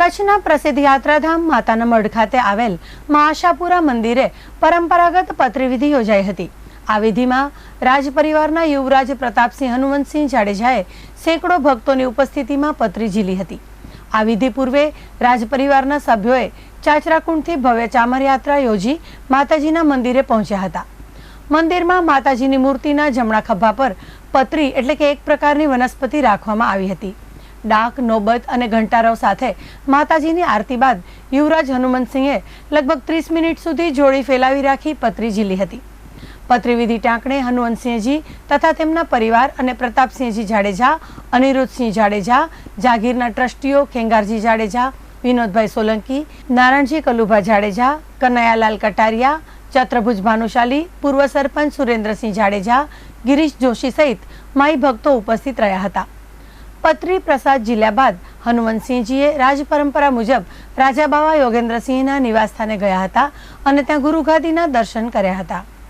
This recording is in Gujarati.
કચ્છના પ્રસિદ્ધ યાત્રાધામ માતાના મઢ ખાતે આવેલ મા આશાપુરા મંદિરે પરંપરાગત પત્રીવિધિ યોજાઈ હતી. આ વિધિમાં રાજ પરિવારના યુવરાજ પ્રતાપસિંહ હનુમંતસિંહ જાડેજાએ સેંકડો ભક્તોની ઉપસ્થિતિમાં પત્રી ઝીલી હતી. આ વિધિ પૂર્વે રાજ પરિવારના સભ્યોએ ચાચરાકુંડથી ભવ્ય ચામર યાત્રા યોજી માતાજીના મંદિરે પહોંચ્યા હતા. મંદિરમાં માતાજીની મૂર્તિના જમણા ખભા પર પતરી એટલે કે એક પ્રકારની વનસ્પતિ રાખવામાં આવી હતી. ડાક, નોબત અને ઘંટારવ સાથે માતાજીની આરતી બાદ યુવરાજ હનુમંતસિંહે લગભગ ત્રીસ મિનિટ સુધી જોડી ફેલાવી રાખી પતરી ઝીલી હતી. પત્રીવિધિ ટાંકણે હનુમંતસિંહજી તથા તેમના પરિવાર અને પ્રતાપસિંહજી જાડેજા, અનિરુદ્ધસિંહ જાડેજા, જાગીરના ટ્રસ્ટીઓ ખેંગારજી જાડેજા, વિનોદભાઈ સોલંકી, નારાયણજી કલુભા જાડેજા, કનૈયાલાલ કટારિયા, ચત્રભુજ ભાનુશાલી, પૂર્વ સરપંચ સુરેન્દ્રસિંહ જાડેજા, ગિરીશ જોશી સહિત માઈ ભક્તો ઉપસ્થિત રહ્યા હતા. પત્રી પ્રસાદ જીલ્યા બાદ હનુમંતસિંહજીએ રાજપરંપરા મુજબ રાજા બાવા યોગેન્દ્રસિંહના નિવાસસ્થાને ગયા હતા અને ત્યાં ગુરુગાદીના દર્શન કર્યા હતા.